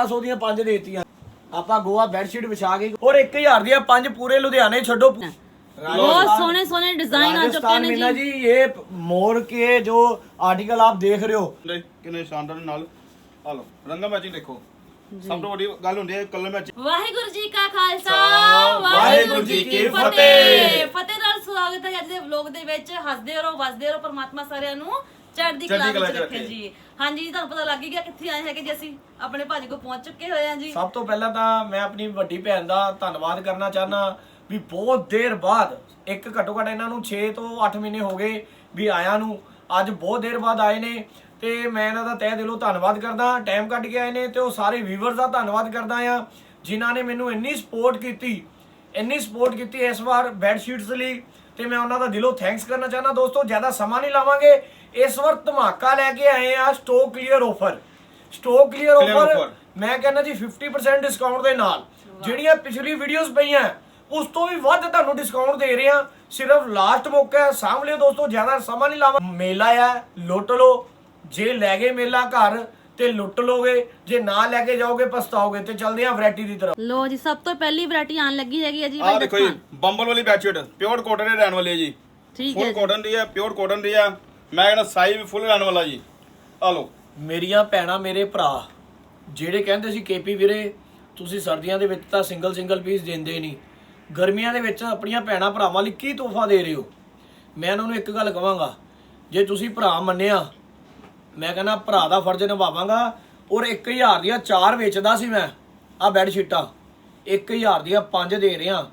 500 ਦੀਆਂ ਪੰਜ ਦੇਤੀਆਂ ਆਪਾਂ ਗੋਆ ਬੈੱਡਸ਼ੀਟ ਵਿਛਾ ਕੇ ਔਰ 1000 ਦੀਆਂ ਪੰਜ ਪੂਰੇ ਲੁਧਿਆਣੇ ਛੱਡੋ ਬਹੁਤ ਸੋਹਣੇ ਸੋਹਣੇ डिजाइन आ चुके राजस्थान हैं मीना जी जी ये मोर के जो आर्टिकल आप देख रहे हो ਦੇਖ ਕਿੰਨੇ ਸ਼ਾਨਦਾਰ ਨਾਲ ਆ ਲਓ ਰੰਗਾ ਮੈਚਿੰਗ ਦੇਖੋ ਸਭ ਤੋਂ ਵੱਡੀ ਗੱਲ ਹੁੰਦੀ ਹੈ ਕਲਰ ਮੈਚਿੰਗ ਵਾਹਿਗੁਰੂ ਜੀ ਕਾ ਖਾਲਸਾ ਵਾਹਿਗੁਰੂ ਜੀ ਕੀ ਫਤਿਹ। ਫਤਿਹ ਨਾਲ ਸਵਾਗਤ ਹੈ ਅੱਜ ਦੇ ਵਲੌਗ ਦੇ ਵਿੱਚ ਹੱਸਦੇ ਰਹੋ ਵਸਦੇ ਰਹੋ ਪਰਮਾਤਮਾ ਸਾਰਿਆਂ ਨੂੰ ਚੜ੍ਹਦੀ ਕਲਾ ਵਿੱਚ ਰੱਖੇ। ਜੀ। ਹਾਂਜੀ ਤੁਹਾਨੂੰ ਪਤਾ ਲੱਗ ਗਿਆ ਕਿੱਥੇ ਆਏ ਹੈਗੇ ਜੀ ਅਸੀਂ। ਆਪਣੇ ਭਾਜੀ ਕੋਲ ਪਹੁੰਚ ਚੁੱਕੇ ਹੋਏ ਹਾਂ ਜੀ। ਸਭ ਤੋਂ ਪਹਿਲਾਂ ਤਾਂ ਮੈਂ ਆਪਣੀ ਵੱਡੀ ਭੈਣ ਦਾ ਧੰਨਵਾਦ ਕਰਨਾ ਚਾਹਨਾ ਵੀ ਬਹੁਤ ਦੇਰ ਬਾਅਦ ਇੱਕ ਘੱਟੋ ਘੱਟ ਇਹਨਾਂ ਨੂੰ 6 ਤੋਂ 8 ਮਹੀਨੇ ਹੋ ਗਏ ਵੀ ਆਇਆਂ ਨੂੰ। ਅੱਜ ਬਹੁਤ ਦੇਰ ਬਾਅਦ ਆਏ ਨੇ ਤੇ ਮੈਂ ਇਹਨਾਂ ਦਾ ਤਹਿ ਦਿਲੋਂ ਧੰਨਵਾਦ ਕਰਦਾ। ਟਾਈਮ ਕੱਢ ਕੇ ਆਏ ਨੇ ਤੇ ਉਹ ਸਾਰੇ ਵੀਵਰਸ ਦਾ ਧੰਨਵਾਦ ਕਰਦਾ ਆ ਜਿਨ੍ਹਾਂ ਨੇ ਮੈਨੂੰ ਇੰਨੀ ਸਪੋਰਟ ਕੀਤੀ ਇੰਨੀ ਸਪੋਰਟ ਕੀਤੀ ਇਸ ਵਾਰ ਬੈੱਡ ਸ਼ੀਟਸ ਲਈ। ਤੇ ਮੈਂ ਉਹਨਾਂ ਦਾ ਦਿਲੋਂ ਥੈਂਕਸ ਕਰਨਾ ਚਾਹਨਾ ਦੋਸਤੋ ਜ਼ਿਆਦਾ ਸਮਾਂ ਨਹੀਂ ਲਾਵਾਂਗੇ। ਇਸ ਵਾਰ ਧਮਾਕਾ ਲੈ ਕੇ ਆਏ ਆ stock clear offer stock clear offer. ਮੈਂ ਕਹਿੰਦਾ ਜੀ 50% ਡਿਸਕਾਊਂਟ ਦੇ ਨਾਲ। ਜਿਹੜੀਆਂ ਪਿਛਲੀ ਵੀਡੀਓਜ਼ ਪਈਆਂ ਉਸ ਤੋਂ ਵੀ ਵੱਧ ਤੁਹਾਨੂੰ ਡਿਸਕਾਊਂਟ ਦੇ ਰਹੇ ਹਾਂ ਸਿਰਫ ਲਾਸਟ ਮੌਕਾ ਹੈ। ਸਾਂਭ ਲਿਓ ਦੋਸਤੋ ਜ਼ਿਆਦਾ ਸਮਾਂ ਨਹੀਂ ਲਾਵਾਂ। ਮੇਲਾ ਹੈ ਲੁੱਟ ਲਓ। ਜੇ ਲੈ ਗਏ ਮੇਲਾ ਘਰ ਤੇ ਲੁੱਟ ਲੋਗੇ। ਜੇ ਨਾ ਲੈ ਕੇ ਜਾਓਗੇ ਪਛਤਾਓਗੇ। ਤੇ ਚਲਦੇ ਆ ਵੈਰਾਈਟੀ ਦੀ ਤਰਫ ਲੋ ਜੀ ਸਭ ਤੋਂ ਪਹਿਲੀ ਵੈਰਾਈਟੀ ਆਣ ਲੱਗੀ ਹੈਗੀ ਹੈ ਜੀ ਆ ਦੇਖੋ ਜੀ। ਬੰਬਲ ਵਾਲੀ ਬੈਡਸ਼ੀਟ ਪਿਓਰ ਕਾਟਨ ਦੇ ਰਹਿਣ ਵਾਲੀ ਹੈ ਜੀ। ਠੀਕ ਹੈ ਫੁੱਲ। ਕਾਟਨ ਦੀ ਹੈ ਪਿਓਰ ਕਾਟਨ ਦੀ ਹੈ। ਮੈਂ ਕਹਿੰਦਾ ਸਾਈਜ਼ ਵੀ ਫੁੱਲ ਰਹਿਣ ਵਾਲਾ ਜੀ। ਆ ਲਓ। ਮੇਰੀਆਂ ਭੈਣਾਂ ਮੇਰੇ ਭਰਾ, ਜਿਹੜੇ ਕਹਿੰਦੇ ਸੀ ਕੇਪੀ ਵੀਰੇ, ਤੁਸੀਂ ਸਰਦੀਆਂ ਦੇ ਵਿੱਚ ਤਾਂ ਸਿੰਗਲ ਸਿੰਗਲ ਪੀਸ ਦਿੰਦੇ ਨਹੀਂ। ਗਰਮੀਆਂ ਦੇ ਵਿੱਚ ਆਪਣੀਆਂ ਭੈਣਾਂ ਭਰਾਵਾਂ ਲਈ ਕੀ ਤੋਹਫਾ ਦੇ ਰਹੇ ਹੋ? ਮੈਂ ਉਹਨਾਂ ਨੂੰ ਇੱਕ ਗੱਲ ਕਹਾਂਗਾ ਜੇ ਤੁਸੀਂ ਭਰਾ ਮੰਨਿਆ, ਮੈਂ ਕਹਿੰਦਾ ਭਰਾ ਦਾ ਫਰਜ਼ ਨਿਭਾਵਾਂਗਾ, ਔਰ 1000 ਦੀਆਂ ਚਾਰ ਵੇਚਦਾ ਸੀ ਮੈਂ ਆ। ਬੈੱਡ ਸ਼ੀਟਾਂ 1000 ਦੀਆਂ ਪੰਜ ਦੇ ਰਿਹਾ।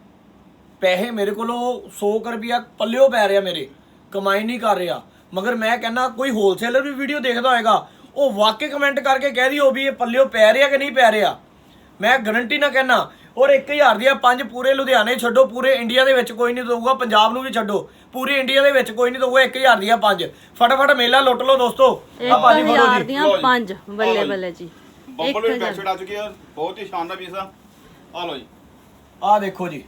ਪੈਸੇ ਮੇਰੇ ਕੋਲੋਂ 100 ਕੁ ਰੁਪਿਆ ਪੱਲਿਓ ਪੈ ਰਿਹਾ ਮੇਰੇ, ਕਮਾਈ ਨਹੀਂ ਕਰ ਰਿਹਾ। ਮਗਰ ਮੈਂ ਕਹਿੰਦਾ ਕੋਈ ਹੋਲਸੇਲਰ ਵੀ ਵੀਡੀਓ ਦੇਖਦਾ ਹੋਏਗਾ ਉਹ ਵਾਕਈ ਕਮੈਂਟ ਕਰਕੇ ਕਹਿ ਦਿਓ ਵੀ ਇਹ ਪੱਲਿਓ ਪੈ ਰਿਹਾ ਕਿ ਨਹੀਂ ਪੈ ਰਿਹਾ। ਮੈਂ ਗਾਰੰਟੀ ਨਾ ਕਹਿਣਾ ਔਰ 1000 ਦੀਆਂ ਪੰਜ ਪੂਰੇ ਲੁਧਿਆਣੇ ਛੱਡੋ ਪੂਰੇ ਇੰਡੀਆ ਦੇ ਵਿੱਚ ਕੋਈ ਨਹੀਂ ਦਊਗਾ ਪੰਜਾਬ ਨੂੰ ਵੀ ਛੱਡੋ ਪੂਰੀ ਇੰਡੀਆ ਦੇ ਵਿੱਚ ਕੋਈ ਨਹੀਂ ਦਊਗਾ 1000 ਦੀਆਂ ਪੰਜ। ਫਟਾਫਟ ਮੇਲਾ ਲੁੱਟ ਲਓ ਦੋਸਤੋ। ਆ ਭਾਜੀ ਫੜੋ ਜੀ। ਦੀਆਂ। ਪੰਜ ਬੱਲੇ। ਬੱਲੇ ਜੀ। ਬੰਬਲ ਹਜ਼ਾਰ। ਬੈਡਸ਼ੀਟ ਆ ਚੁੱਕੀ ਹੈ ਬਹੁਤ ਹੀ ਸ਼ਾਨਦਾਰ ਪੀਸ ਆ। ਆ ਲਓ ਜੀ। ਆ ਦੇਖੋ ਜੀ।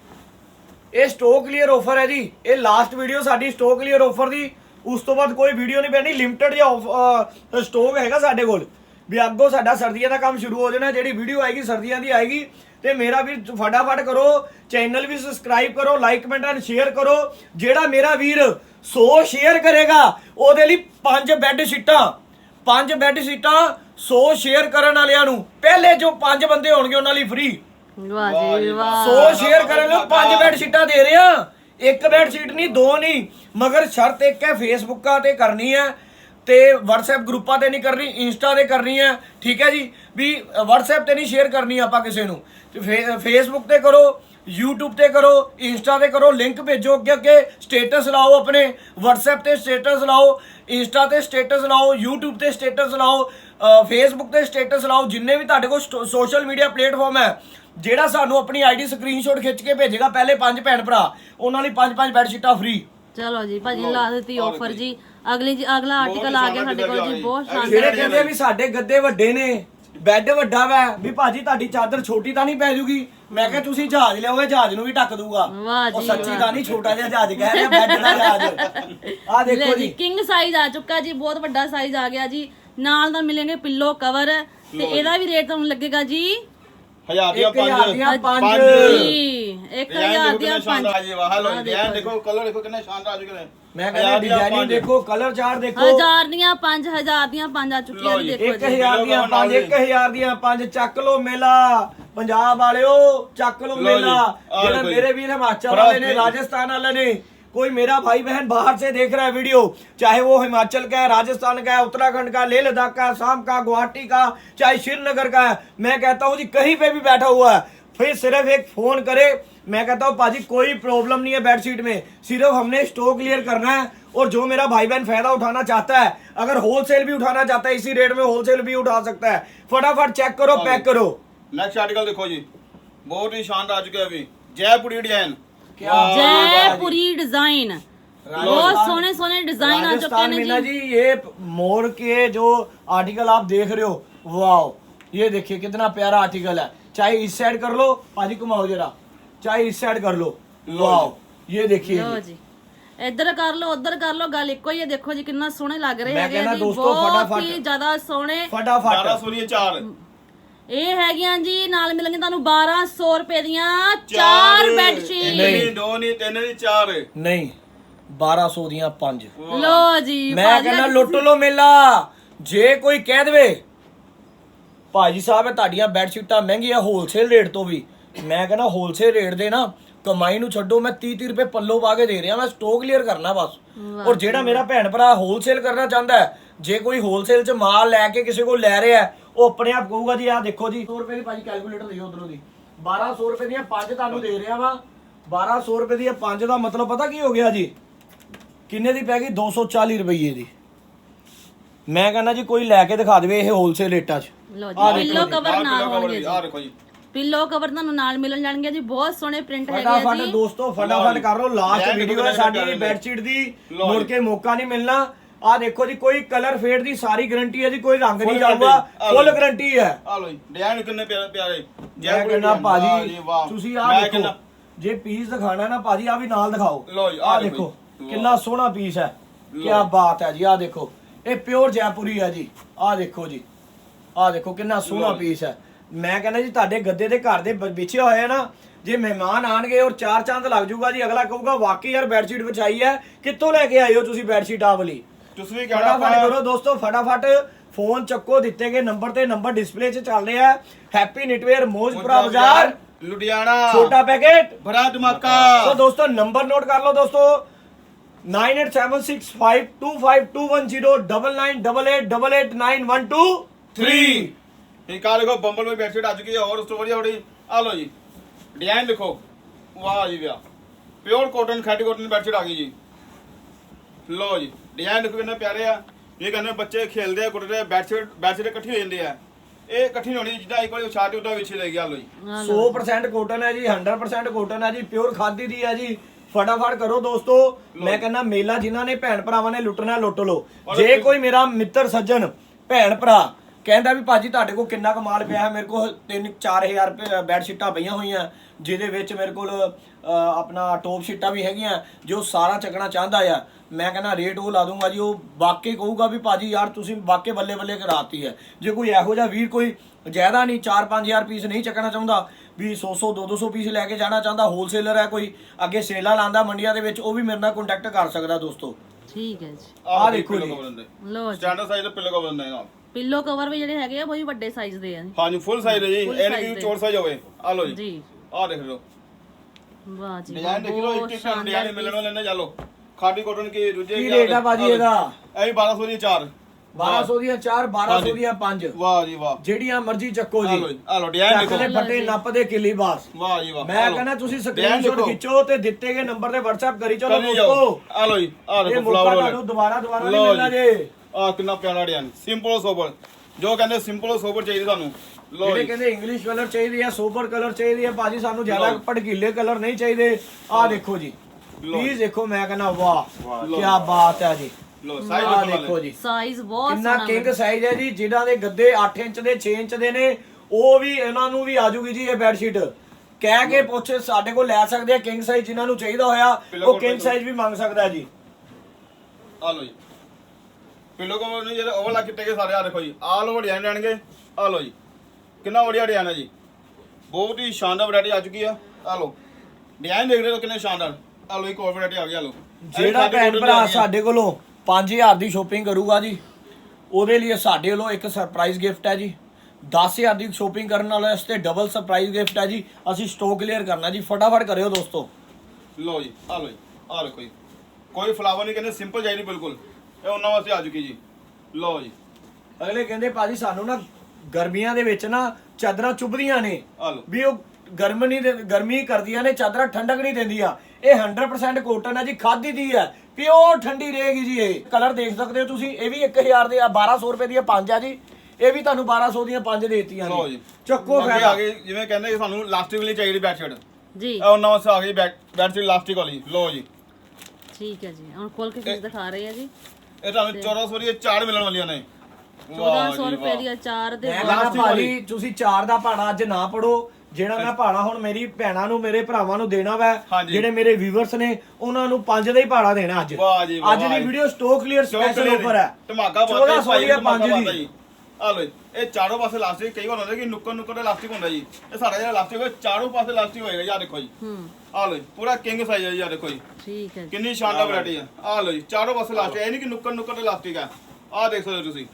ਇਹ ਸਟੋਕ ਕਲੀਅਰ ਆਫਰ ਹੈ ਜੀ। ਇਹ ਲਾਸਟ ਵੀਡੀਓ ਸਾਡੀ ਸਟੋਕ ਕਲੀਅਰ ਆਫਰ ਦੀ। ਉਸ ਤੋਂ ਬਾਅਦ ਕੋਈ ਵੀਡੀਓ ਨਹੀਂ ਪੈਣੀ ਲਿਮਟਿਡ ਜਿਹਾ ਸਟੋਕ ਹੈਗਾ ਸਾਡੇ ਕੋਲ। ਵੀ ਅੱਗੋਂ ਸਾਡਾ ਸਰਦੀਆਂ ਦਾ ਕੰਮ ਸ਼ੁਰੂ ਹੋ ਜਾਣਾ ਜਿਹੜੀ ਵੀਡੀਓ ਆਏਗੀ ਸਰਦੀਆਂ ਦੀ ਆਏਗੀ। ਤੇ ਮੇਰਾ ਵੀਰ ਫਟਾਫਟ ਕਰੋ ਚੈਨਲ ਵੀ ਸਬਸਕ੍ਰਾਈਬ ਕਰੋ ਲਾਈਕ ਕਮੈਂਟ ਐਂਡ ਸ਼ੇਅਰ ਕਰੋ। ਜਿਹੜਾ ਮੇਰਾ ਵੀਰ 100 ਸ਼ੇਅਰ ਕਰੇਗਾ ਉਹਦੇ ਲਈ ਪੰਜ ਬੈੱਡ ਸ਼ੀਟਾਂ ਪੰਜ ਬੈੱਡ ਸ਼ੀਟਾਂ 100 ਸ਼ੇਅਰ ਕਰਨ ਵਾਲਿਆਂ ਨੂੰ। ਪਹਿਲੇ ਜੋ ਪੰਜ ਬੰਦੇ ਹੋਣਗੇ ਉਹਨਾਂ ਲਈ ਫ੍ਰੀ ਵਾਹ ਜੀ ਵਾਹ। 100 ਸ਼ੇਅਰ ਕਰਨ ਨੂੰ ਪੰਜ ਬੈੱਡ ਸ਼ੀਟਾਂ ਦੇ ਰਹੇ ਆ। ਇੱਕ ਬੈੱਡ ਸ਼ੀਟ ਨਹੀਂ, ਦੋ ਨਹੀਂ, ਮਗਰ ਸ਼ਰਤ ਇੱਕ ਹੈ ਫੇਸਬੁੱਕਾਂ ਤੇ ਕਰਨੀ ਹੈ ਤੇ WhatsApp ਗਰੁੱਪਾਂ ਤੇ ਨਹੀਂ ਕਰਨੀ ਇੰਸਟਾ ਤੇ ਕਰਨੀ ਹੈ, ਠੀਕ ਹੈ ਜੀ? ਵੀ WhatsApp ਤੇ ਨਹੀਂ ਸ਼ੇਅਰ ਕਰਨੀ ਆਪਾਂ ਕਿਸੇ ਨੂੰ। ਤੇ ਫੇਸਬੁੱਕ ਤੇ ਕਰੋ, YouTube ਤੇ ਕਰੋ ਇੰਸਟਾ ਤੇ ਕਰੋ ਲਿੰਕ ਭੇਜੋ ਅੱਗੇ ਅੱਗੇ ਸਟੇਟਸ ਲਾਓ ਆਪਣੇ। WhatsApp ਤੇ ਸਟੇਟਸ ਲਾਓ ਇੰਸਟਾ ਤੇ ਸਟੇਟਸ ਲਾਓ, YouTube ਤੇ ਸਟੇਟਸ ਲਾਓ ਫੇਸਬੁੱਕ ਤੇ ਸਟੇਟਸ ਲਾਓ ਜਿੰਨੇ ਵੀ ਤੁਹਾਡੇ ਕੋਲ ਸੋਸ਼ਲ ਮੀਡੀਆ ਪਲੇਟਫਾਰਮ ਹੈ ਜਿਹੜਾ ਸਾਨੂੰ ਆਪਣੀ ਆਈਡੀ ਸਕਰੀਨਸ਼ਾਟ ਖਿੱਚ ਕੇ ਭੇਜੇਗਾ ਪਹਿਲੇ ਪੰਜ ਭੈਣ ਭਰਾ ਉਹਨਾਂ ਲਈ ਪੰਜ ਪੰਜ ਬੈੱਡ ਸ਼ੀਟਾਂ ਫ੍ਰੀ ਚਲੋ ਜੀ ਭਾਜੀ ਲਾ ਦਿੱਤੀ ਆਫਰ ਜੀ। ਅਗਲੀ ਜੀ ਅਗਲਾ ਆਰਟੀਕਲ ਆ ਗਿਆ ਸਾਡੇ ਕੋਲ ਜੀ ਬਹੁਤ ਜਿਹੜੇ ਸ਼ਾਨਦਾਰ ਕਹਿੰਦੇ ਆ ਵੀ ਸਾਡੇ ਗੱਦੇ ਵੱਡੇ ਨੇ ਬੈੱਡ ਵੱਡਾ ਵੈ ਵੀ ਭਾਜੀ ਤੁਹਾਡੀ ਚਾਦਰ ਛੋਟੀ ਤਾਂ ਨਹੀਂ ਪੈ ਜੂਗੀ। ਮੈਂ ਕਿਹਾ ਤੁਸੀਂ ਜਹਾਜ਼ ਲਿਆਓਗੇ ਜਹਾਜ਼ ਨੂੰ ਵੀ ਢੱਕ ਦੂਗਾ। ਉਹ ਸੱਚੀ। ਤਾਂ ਨਹੀਂ ਛੋਟਾ ਜਿਹਾ ਜਹਾਜ਼ ਕਹਿ ਰਿਹਾ ਬੈੱਡ ਦਾ ਜਹਾਜ਼। ਆ ਦੇਖੋ ਜੀ ਕਿੰਗ ਸਾਈਜ਼ ਆ ਚੁੱਕਾ ਜੀ ਬਹੁਤ ਵੱਡਾ ਸਾਈਜ਼ ਆ ਗਿਆ ਜੀ। ਨਾਲ ਨਾਲ ਮਿਲਣਗੇ ਪਿੱਲੋ ਕਵਰ ਤੇ ਇਹਦਾ ਵੀ ਰੇਟ ਤੁਹਾਨੂੰ ਲੱਗੇਗਾ ਜੀ? ਹਜ਼ਾਰ ਦੀਆਂ ਪੰਜ। ਪੰਜ। ਜੀ 1000 ਦੀਆਂ ਪੰਜ। ਆ ਮੈਂ ਕਹਿੰਦਾ ਡਿਜ਼ਾਈਨਿੰਗ ਦੇਖੋ ਕਲਰ ਦੀਆਂ ਪੰਜ ਦੀਆਂ ਦੀਆਂ 5 1000 ਦੀਆਂ 5 ਚੱਕ ਲੋ ਮੇਲਾ। ਪੰਜਾਬ ਵਾਲਿਓ ਚੱਕ ਲੋ ਮੇਲਾ। ਜਿਹੜੇ ਮੇਰੇ ਵੀਰ ਹਿਮਾਚਲ ਵਾਲੇ ਨੇ ਰਾਜਸਥਾਨ ਵਾਲੇ ਨੇ कोई मेरा भाई बहन बाहर से देख रहा है वीडियो चाहे वो हिमाचल का है राजस्थान का है उत्तराखंड का लेह लद्दाख का आसाम का गुवाहाटी का चाहे श्रीनगर का है मैं कहता हूँ जी कहीं पे भी बैठा हुआ है फिर सिर्फ़ एक फ़ोन करे मैं कहता हूँ पाजी कोई प्रॉब्लम नहीं है बेडशीट में सिर्फ़ हमने स्टॉक क्लियर करना है और जो मेरा भाई बहन फ़ायदा उठाना चाहता है अगर होलसेल भी उठाना चाहता है इसी रेट में होलसेल भी उठा सकता है फटाफट चेक करो पैक करो. नेक्स्ट आर्टिकल देखो जी बहुत ही शानदार आ चुके हैं अभी जयपुरी डिज़ाइन ਜੈਪੁਰੀ डिजाइन बहुत सोने सोने डिजाइन आ चुके राजस्थान हैं मीना जी जी ये मोर के जो आर्टिकल आप देख रहे हो वाह ये देखिए कितना प्यारा आर्टिकल है चाहे इस साइड कर लो पाजी घुमाओ जरा चाहे इस साइड कर लो वाह ये देखिए ਲਓ ਜੀ ਇੱਧਰ ਕਰ ਲਓ ਉੱਧਰ ਕਰ ਲਓ ਗੱਲ ਇੱਕੋ ਹੀ ਹੈ ਦੇਖੋ ਜੀ ਕਿੰਨਾ ਸੋਹਣੇ ਲੱਗ ਰਹੇ ਮੈਂ ਹੈਗੇ ਕਹਿੰਦਾ ਜੀ ਦੋਸਤੋ ਬਹੁਤ ਫਟਾਫਟ। ਹੀ ਜ਼ਿਆਦਾ ਸੋਹਣੇ ਸਾਰਾ फटाफट ਸੋਨੀਆ ਚਾਰ ਇਹ ਹੈਗੀਆਂ ਜੀ ਨਾਲ ਮਿਲਣਗੇ ਤੁਹਾਨੂੰ 1200 ਰੁਪਏ ਦੀਆਂ ਚਾਰ ਬੈੱਡ ਸ਼ੀਟ ਨਹੀਂ ਦੋ ਨਹੀਂ ਤਿੰਨ ਨਹੀਂ ਚਾਰ। ਨਹੀਂ 1200 ਦੀਆਂ 5 ਲੋ ਜੀ ਮੈਂ ਕਹਿੰਦਾ ਲੁੱਟ ਲੋ ਮੇਲਾ। ਜੇ ਕੋਈ ਕਹਿ ਦੇਵੇ ਭਾਜੀ ਸਾਹਿਬ ਇਹ ਤੁਹਾਡੀਆਂ ਬੈੱਡ ਸ਼ੀਟਾਂ ਮਹਿੰਗੀਆਂ ਹੋਲਸੇਲ ਰੇਟ ਤੋਂ ਵੀ। ਮੈਂ ਕਹਿੰਦਾ ਹੋਲਸੇਲ ਰੇਟ ਦੇ ਨਾ ਕਮਾਈ ਨੂੰ ਛੱਡੋ ਮੈਂ 30 30 ਰੁਪਏ ਪੱਲੋ ਪਾ ਕੇ ਦੇ ਰਿਹਾ ਮੈਂ ਸਟੋਕ ਕਲੀਅਰ ਕਰਨਾ ਬਸ। ਔਰ ਜਿਹੜਾ ਮੇਰਾ ਭੈਣ ਭਰਾ ਹੋਲਸੇਲ ਕਰਨਾ ਚਾਹੁੰਦਾ ਹੈ, ਜੇ ਕੋਈ ਹੋਲਸੇਲ 'ਚ ਮਾਲ ਲੈ ਕੇ ਕਿਸੇ ਕੋਲ ਲੈ ਰਿਹਾ ਹੈ, ਉਹ ਆਪਣੇ ਆਪ ਕਹੂਗਾ ਜੀ ਆਹ ਦੇਖੋ ਜੀ। 100 ਰੁਪਏ ਦੀ ਭਾਜੀ ਕੈਲਕੂਲੇਟਰ ਦਿਓ ਉਧਰੋਂ ਦੀ। 1200 ਰੁਪਏ ਦੀਆਂ ਪੰਜ ਤੁਹਾਨੂੰ ਦੇ ਰਿਹਾ ਵਾ। 1200 ਰੁਪਏ ਦੀਆਂ ਪੰਜ ਦਾ ਮਤਲਬ ਪਤਾ ਕੀ ਹੋ ਗਿਆ ਜੀ? ਕਿੰਨੇ ਦੀ ਪੈ ਗਈ? 240 ਰੁਪਏ ਦੀ। ਮੈਂ ਕਹਿੰਦਾ ਜੀ ਕੋਈ ਲੈ ਕੇ ਦਿਖਾ ਦੇਵੇ ਇਹ ਹੋਲਸੇਲ ਰੇਟਾਂ 'ਚ। ਲੋ ਆਹ ਜੀ ਪਿੱਲੋ ਕਵਰ ਨਾਲ ਹੋਣਗੇ ਆ ਜੀ। ਦੇਖੋ ਜੀ। ਪਿੱਲੋ ਕਵਰ ਤੁਹਾਨੂੰ ਨਾਲ ਮਿਲਣ ਜਾਣਗੇ ਜੀ ਬਹੁਤ ਸੋਹਣੇ ਪ੍ਰਿੰਟ ਹੈਗੇ ਆ ਫਟਾਫਟ ਜੀ ਦੋਸਤੋ ਫਟਾਫਟ ਕਰ ਲਓ ਲਾਸਟ ਵੀਡੀਓ ਹੈ ਸਾਡੀ। ਬੈਡਸ਼ੀਟ ਦੀ ਲਓ ਮੁੜ। ਕੇ ਮੌਕਾ ਨਹੀਂ ਮਿਲਣਾ। ਆ ਦੇਖੋ ਜੀ ਕੋਈ ਕਲਰ ਫੇਡ ਦੀ ਸਾਰੀ ਗਾਰੰਟੀ ਹੈ ਜੀ ਕੋਈ ਰੰਗ ਨਹੀਂ Full ਜਾਊਗਾ guarantee, ਆਹ ਫੁੱਲ। ਗਾਰੰਟੀ ਹੈ ਆ ਲੋ ਜੀ ਡਿਜ਼ਾਈਨ ਕਿੰਨੇ ਪਿਆਰੇ ਪਿਆਰੇ ਮੈਂ ਕਹਿੰਦਾ ਵਾਹ ਭਾਜੀ ਜੀ, ਵਾਹ। ਤੁਸੀਂ ਮੈਂ ਆ ਦੇਖੋ ਕਹਿੰਦਾ- ਜੇ ਪੀਸ ਦਿਖਾਣਾ ਨਾ ਭਾਜੀ ਆ ਵੀ ਨਾਲ ਦਿਖਾਓ ਲਓ ਜੀ, ਆਹ ਆਹ ਦੇਖੋ ਦੇਖੋ ਜੀ। ਕਿੰਨਾ ਸੋਹਣਾ ਪੀਸ ਹੈ ਲਓ। ਕੀ ਬਾਤ ਹੈ ਜੀ ਆ ਦੇਖੋ ਇਹ ਪਿਓਰ ਜੈਪੁਰੀ ਹੈ ਜੀ ਆ ਦੇਖੋ ਜੀ ਆ ਦੇਖੋ ਕਿੰਨਾ ਸੋਹਣਾ ਲਓ ਜੀ। ਪੀਸ ਹੈ ਮੈਂ ਕਹਿੰਦਾ ਜੀ ਤੁਹਾਡੇ ਗੱਦੇ ਦੇ ਘਰ ਦੇ ਬ- ਵਿਛੇ ਹੋਏ ਆ ਨਾ ਜੇ ਮਹਿਮਾਨ ਆਣਗੇ ਔਰ ਚਾਰ ਚੰਦ ਲੱਗ ਜਾਊਗਾ ਜੀ ਅਗਲਾ ਕਹੂਗਾ ਵਾਕਈ ਯਾਰ ਬੈਡਸ਼ੀਟ ਵਿਛਾਈ ਹੈ ਕਿੱਥੋਂ ਲੈ ਕੇ ਆਏ ਹੋ ਤੁਸੀਂ ਬੈਡਸ਼ੀਟ ਆ ਵਾਲੀ ਤੁਸੀਂ ਵੀ ਕਹਿਣਾ ਫਟਾਫਟ ਕਰੋ ਦੋਸਤੋ ਫਟਾਫਟ ਫੋਨ ਚੱਕੋ ਦਿੱਤੇ ਗਏ ਨੰਬਰ ਤੇ ਨੰਬਰ ਡਿਸਪਲੇ 'ਚ ਚੱਲ ਰਿਹਾ ਹੈ ਹੈਪੀ ਨਿਟਵੇਅਰ ਮੋਜਪੁਰਾ ਬਾਜ਼ਾਰ ਲੁਧਿਆਣਾ ਛੋਟਾ ਪੈਕੇਟ ਬੜਾ ਧਮਾਕਾ ਸੋ ਦੋਸਤੋ ਨੰਬਰ ਨੋਟ ਕਰ ਲਓ ਦੋਸਤੋ 987652519988889123 ਠੀਕ ਆ ਦੇਖੋ ਬੰਬਲ ਵਿੱਚ ਬੈਡਸ਼ੀਟ ਅੱਜ ਕੀ ਹੋਰ ਉਸ ਤੋਂ ਵਧੀਆ ਥੋੜੀ ਆ ਲੋ ਜੀ ਡਿਜ਼ਾਈਨ ਦੇਖੋ ਵਾਹ ਜੀ ਵਾਹ ਪਿਓਰ ਕਾਟਨ ਖੈਟੀ ਕਾਟਨ ਬੈਡਸ਼ੀਟ ਆ ਗਈ ਜੀ ਲੋ ਜੀ ਡਿਜ਼ਾਈਨ ਦੇਖੋ ਕਿੰਨੇ ਪਿਆਰੇ ਆ। ਇਹ ਕਹਿੰਦੇ ਬੱਚੇ ਖੇਲਦੇ ਆ ਕੁੱਟਦੇ ਆ ਬੈਡਸ਼ੀਟ ਇਕੱਠੀ ਹੋ ਜਾਂਦੀ ਆ। ਇਹ ਇਕੱਠੀ ਹੋਣੀ ਜਿੱਦਾਂ ਇੱਕ ਵਾਰੀ ਛਾਤੀ ਉੱਦਾਂ ਵਿਛੀ ਲੈ ਗਿਆ ਲੋ ਜੀ। 100% ਕੋਟਨ ਹੈ ਜੀ 100% ਕੋਟਨ ਹੈ ਜੀ ਪਿਓਰ ਖਾਦੀ ਦੀ ਹੈ ਜੀ। ਫਟਾਫਟ ਕਰੋ ਦੋਸਤੋ। ਮੈਂ ਕਹਿੰਦਾ ਮੇਲਾ ਜਿਨ੍ਹਾਂ ਨੇ ਭੈਣ ਭਰਾਵਾਂ ਨੇ ਲੁੱਟਣਾ ਲੁੱਟ ਲਓ। ਜੇ ਕੋਈ ਮੇਰਾ ਮਿੱਤਰ ਸੱਜਣ ਭੈਣ ਭਰਾ ਕਹਿੰਦਾ ਵੀ ਭਾਜੀ ਤੁਹਾਡੇ ਕੋਲ ਕਿੰਨਾ ਕਮਾਲ ਪਿਆ ਹੈ? ਮੇਰੇ ਕੋਲ 3-4000 ਰੁਪਏ ਬੈੱਡ ਸ਼ੀਟਾਂ ਪਈਆਂ ਹੋਈਆਂ ਜਿਹਦੇ ਵਿੱਚ ਮੇਰੇ ਕੋਲ ਆਪਣਾ ਟੋਪ ਸ਼ੀਟਾਂ ਵੀ ਹੈਗੀਆਂ ਜੋ ਸਾਰਾ ਚੱਕਣਾ ਚਾਹੁੰਦਾ ਆ। ਮੈਂ ਕਹਿੰਦਾ ਰੇਟ ਉਹ ਲਾ ਦੂੰਗਾ ਜੀ। ਉਹ ਵਾਕਈ ਕਹੂਗਾ ਵੀ ਭਾਜੀ ਯਾਰ ਤੁਸੀਂ ਵਾਕਈ ਬੱਲੇ ਬੱਲੇ ਕਰਾਤੀ ਹੈ। ਜੇ ਕੋਈ ਇਹੋ ਜਿਹਾ ਵੀਰ ਕੋਈ ਜ਼ਿਆਦਾ ਨਹੀਂ 4-5000 ਪੀਸ ਨਹੀਂ ਚੱਕਣਾ ਚਾਹੁੰਦਾ ਵੀ 100-100 200 ਪੀਸ ਲੈ ਕੇ ਜਾਣਾ ਚਾਹੁੰਦਾ ਹੋਲਸੇਲਰ ਹੈ ਕੋਈ ਅੱਗੇ ਸੇਲਾਂ ਲਾਉਂਦਾ ਮੰਡੀਆਂ ਦੇ ਵਿੱਚ ਉਹ ਵੀ ਮੇਰੇ ਨਾਲ ਕੰਟੈਕਟ ਕਰ ਸਕਦਾ ਦੋਸਤੋ। ਠੀਕ ਹੈ ਜੀ। ਆਹ ਦੇਖੋ ਜੀ। ਲੋ ਜੀ। ਸਟੈਂਡਰਡ ਸਾਈਜ਼ ਦਾ ਪਿੱਲੋ ਕਵਰ ਨੇ ਨਾਲ। ਪਿੱਲੋ ਕਵਰ ਵੀ ਜਿਹੜੇ ਹੈਗੇ ਆ ਉਹ ਵੀ ਵੱਡੇ ਸਾਈਜ਼ ਦੇ ਆ ਹਾਂਜੀ ਫੁੱਲ ਸਾਈਜ਼ ਹੈ ਜੀ। Full size ਦੇ। ਚੋਰ ਸਾਈਜ਼ ਹੋਵੇ। ਆ ਲੋ ਜੀ। ਜੀ। ਆ ਦੇਖ ਲਓ। ਵਾਹ ਜੀ ਡਿਜ਼ਾਈਨ ਦੇਖ ਲਓ ਇੱਕ ਇੱਕ ਡਿਜ਼ਾਈਨ ਮਿਲਣ ਵਾਲੇ ਨੇ ਚਲੋ। ਖਾਦੀ ਕਾਟਨ ਕੀ ਦੂਜੇ ਕੀ ਰੇਟ ਆ ਭਾਜੀ ਇਹਦਾ? ਇਹ ਵੀ 1200 ਦੀ ਚਾਰ। 1200 ਦੀਆਂ 4 1200 ਦੀਆਂ 5 ਵਾਹ ਜੀ ਵਾਹ। ਜਿਹੜੀਆਂ ਮਰਜ਼ੀ ਚੱਕੋ ਆ ਜੀ ਲੋ ਜੀ ਆ ਲੋ ਡਿਜ਼ਾਈਨ ਚੱਕ ਦੇ ਦੇਖੋ ਫੱਟੇ ਨੱਪਦੇ ਕਿਲੀ ਬਾਸ। ਵਾਹ ਜੀ ਵਾਹ। ਮੈਂ ਆ ਲਓ। ਕਹਿੰਦਾ ਤੁਸੀਂ Design ਸਕਰੀਨਸ਼ਾਟ ਦੇਖੋ। ਖਿੱਚੋ ਤੇ ਦਿੱਤੇ ਗਏ ਨੰਬਰ ਤੇ WhatsApp ਕਰੀ ਚਲੋ ਕਰੀ ਜਾਓ। ਦੋਸਤੋ ਆ ਲੋ ਜੀ ਆ ਇਹ ਦੇਖੋ ਮੌਕਾ ਫਲਾਵਰ ਤੁਹਾਨੂੰ ਦੁਬਾਰਾ ਦੁਬਾਰਾ ਨਹੀਂ ਲਓ ਮਿਲਣਾ ਜੀ। ਜੇ। ਆ ਕਿੰਨਾ ਪਿਆਰਾ ਡਿਜ਼ਾਈਨ ਸਿੰਪਲ ਸੋਬਰ ਜੋ ਕਹਿੰਦੇ ਸਿੰਪਲ ਸੋਬਰ ਚਾਹੀਦੀ ਤੁਹਾਨੂੰ ਲੋ ਜਿਹੜੇ ਜੀ। ਕਹਿੰਦੇ ਇੰਗਲਿਸ਼ ਕਲਰ ਚਾਹੀਦੀ ਹੈ ਸੋਬਰ ਕਲਰ ਚਾਹੀਦੀ ਹੈ ਭਾਜੀ ਸਾਨੂੰ ਜ਼ਿਆਦਾ। ਭੜਕੀਲੇ ਕਲਰ ਨਹੀਂ ਚਾਹੀਦੇ। ਆਹ ਦੇਖੋ ਜੀ। ਪਲੀਜ਼ ਦੇਖੋ ਮੈਂ ਕਹਿੰਦਾ ਵਾਹ। ਕੀ ਬਾਤ ਹੈ ਜੀ। ਲੋ ਸਾਈਜ਼ ਦੇਖੋ ਜੀ। ਸਾਈਜ਼ ਬਹੁਤ ਕਿੰਨਾ ਕਿੰਗ ਸਾਈਜ਼ ਹੈ। ਜੀ ਜਿਨ੍ਹਾਂ ਦੇ ਗੱਦੇ 8 ਇੰਚ ਦੇ 6 ਇੰਚ ਦੇ ਨੇ ਉਹ ਵੀ ਇਹਨਾਂ ਨੂੰ ਵੀ ਆਜੂਗੀ ਜੀ ਇਹ ਬੈੱਡ ਸ਼ੀਟ ਕਹਿ ਕੇ ਪੁੱਛ ਸਾਡੇ ਕੋਲ ਲੈ ਸਕਦੇ ਆ ਕਿੰਗ ਸਾਈਜ਼ ਜਿਨ੍ਹਾਂ ਨੂੰ ਚਾਹੀਦਾ ਹੋਇਆ ਉਹ ਕਿੰਗ ਸਾਈਜ਼ ਵੀ ਮੰਗ ਸਕਦਾ ਹੈ ਜੀ। ਆ ਲੋ ਜੀ। ਪਿੱਲੋ ਕਵਰ ਨਹੀਂ ਜਿਹੜੇ ਓਵਰ ਲੱਗ ਕੇ ਸਾਰੇ ਆ ਦੇਖੋ ਜੀ। ਆਲ ਓਵਰ ਡਿਜ਼ਾਈਨ ਰਹਿਣਗੇ ਆ ਲੋ ਜੀ। ਕਿੰਨਾ ਵਧੀਆ ਡਿਜ਼ਾਈਨ ਹੈ ਜੀ। ਬਹੁਤ ਹੀ ਸ਼ਾਨਦਾਰ ਵੈਰਾਈਟੀ ਆ ਚੁੱਕੀ ਆ। ਆ ਲੋ ਡਿਜ਼ਾਈਨ ਦੇਖ ਰਹੇ ਹੋ ਕਿੰਨੇ ਸ਼ਾਨਦਾਰ। ਆ ਲੋ ਇੱਕ ਹੋਰ ਵੈਰਾਈਟੀ ਆ ਗਈ ਆ ਲੋ ਜਿਹੜਾ ਭੈਣ ਭਰਾ ਸਾਡੇ ਕੋਲੋਂ 5000 ਦੀ ਸ਼ੋਪਿੰਗ ਕਰੂਗਾ ਜੀ ਉਹਦੇ ਲਈ ਸਾਡੇ ਵੱਲੋਂ ਇੱਕ ਸਰਪ੍ਰਾਈਜ਼ ਗਿਫਟ ਹੈ ਜੀ। 10000 ਦੀ ਸ਼ੋਪਿੰਗ ਕਰਨ ਵਾਲੇ ਵਾਸਤੇ ਡਬਲ ਸਰਪ੍ਰਾਈਜ਼ ਗਿਫਟ ਹੈ ਜੀ। ਅਸੀਂ ਸਟਾਕ ਕਲੀਅਰ ਕਰਨਾ ਜੀ। ਫਟਾਫਟ ਕਰਿਓ ਦੋਸਤੋ। ਲੋ ਜੀ ਆ ਲੋ ਜੀ ਆ ਦੇਖੋ ਜੀ। ਕੋਈ ਫਲਾਵਰ ਨਹੀਂ ਕਹਿੰਦੇ ਸਿੰਪਲ ਚਾਹੀਦੀ ਬਿਲਕੁਲ। ਇਹ ਉਹਨਾਂ ਵਾਸਤੇ ਆ ਚੁੱਕੀ ਜੀ। ਲੋ ਜੀ। ਅਗਲੇ ਕਹਿੰਦੇ ਭਾਜੀ ਸਾਨੂੰ ਨਾ ਗਰਮੀਆਂ ਦੇ ਵਿੱਚ ਨਾ ਚਾਦਰਾਂ ਚੁੱਭਦੀਆਂ ਨੇ। ਆ ਵੀ ਉਹ ਗਰਮ ਨਹੀਂ ਦੇ- ਗਰਮੀ ਕਰਦੀਆਂ ਨੇ ਚਾਦਰਾਂ ਠੰਡਕ ਨਹੀਂ ਦਿੰਦੀਆਂ। ਇਹ 100% ਕੋਟਨ ਹੈ ਜੀ ਖਾਦੀ ਦੀ ਹੈ। ਪਿਓਰ ਠੰਡੀ ਰਹੇਗੀ ਜੀ ਇਹ। ਕਲਰ ਦੇਖ ਸਕਦੇ ਹੋ ਤੁਸੀਂ ਇਹ ਵੀ 1000 ਦੇ ਆ 1200 ਰੁਪਏ ਦੀਆਂ ਪੰਜ ਆ ਜੀ। ਇਹ ਵੀ ਤੁਹਾਨੂੰ 1200 ਦੀਆਂ ਪੰਜ ਦੇਤੀਆਂ ਲੋ ਨੇ ਜੀ। ਚੱਕੋ ਅੱਗੇ ਫਾਇਦਾ। ਆ ਗਏ ਜਿਵੇਂ ਕਹਿੰਦੇ ਸਾਨੂੰ ਲਾਸਟਿਕ ਵਾਲੀ ਚਾਹੀਦੀ ਬੈਡਸ਼ੀਟ ਜੀ। ਇਹ ਉਹਨਾਂ ਵਾਸਤੇ ਆ ਗਈ ਬੈਡਸ਼ੀਟ ਲਾਸਟਿਕ ਵਾਲੀ। ਲੋ ਜੀ। ਠੀਕ ਹੈ ਜੀ। ਹੁਣ ਖੋਲ ਕੇ ਪੀਸ ਦਿਖਾ ਰਹੇ ਆ ਜੀ। ਇਹ ਤੁਹਾਨੂੰ 1400 ਦੀ ਚਾਰ ਮਿਲਣ ਵਾਲੀਆਂ ਨੇ ਵਾਹ 1400 ਜੀ ਰੁਪਏ ਵਾਹ। ਦੀਆਂ ਚਾਰ ਦੇ ਮੈਂ Plastic ਭਾਜੀ ਵਾਲੀ। ਤੁਸੀਂ ਚਾਰ ਦਾ ਭਾੜਾ ਅੱਜ ਨਾ ਪੜੋ ਜਿਹੜਾ ਮੈਂ ਭਾੜਾ ਹੁਣ ਮੇਰੀ ਭੈਣਾਂ ਨੂੰ ਮੇਰੇ ਭਰਾਵਾਂ ਨੂੰ ਦੇਣਾ ਵਾ। ਜਿਹੜੇ ਮੇਰੇ ਵੀਵਰਸ ਨੇ ਉਹਨਾਂ ਨੂੰ ਪੰਜ ਦਾ ਹੀ ਭਾੜਾ ਦੇਣਾ ਅੱਜ ਅੱਜ ਦੀ। Video stock clear special offer ਹੈ ਧਮਾਕਾ 1400 ਦੀਆਂ ਪੰਜ ਦੀ ਆ ਜੀ ਇਹ ਚਾਰੋਂ ਪਾਸੇ ਲਾਸਟਿਕ ਕਈ ਵਾਰ ਹੁੰਦਾ ਕਿ ਨੁੱਕਰ ਨੁੱਕਰ ਦਾ ਲਾਸਟਿਕ ਹੁੰਦਾ ਜੀ। ਇਹ ਸਾਡਾ ਜਿਹੜਾ ਲਾਸਟਿਕ ਹੈ ਚਾਰੋਂ ਪਾਸੇ ਲਾਸਟਿਕ ਹੋਏਗਾ ਆਹ ਦੇਖੋ ਜੀ। ਹੂੰ। ਆ ਜੀ ਪੂਰਾ ਕਿੰਗ ਸਾਈਜ਼ ਹੈ ਜੀ ਆਹ ਦੇਖੋ ਜੀ। ਠੀਕ ਹੈ ਜੀ। ਕਿੰਨੀ ਸ਼ਾਨਦਾਰ ਵੈਰਾਈਟੀ ਹੈ। ਆ ਲਓ ਜੀ ਚਾਰੋਂ ਪਾਸੇ ਲਾਸਟਿਕ ਇਹ ਨਹੀਂ ਕਿ ਨੁੱਕਰ ਨੁੱਕਰ ਦਾ ਲਾਸਟਿਕ ਹੈ। ਆਹ ਦੇਖ ਸਕਦੇ ਹੋ ਤੁਸੀਂ।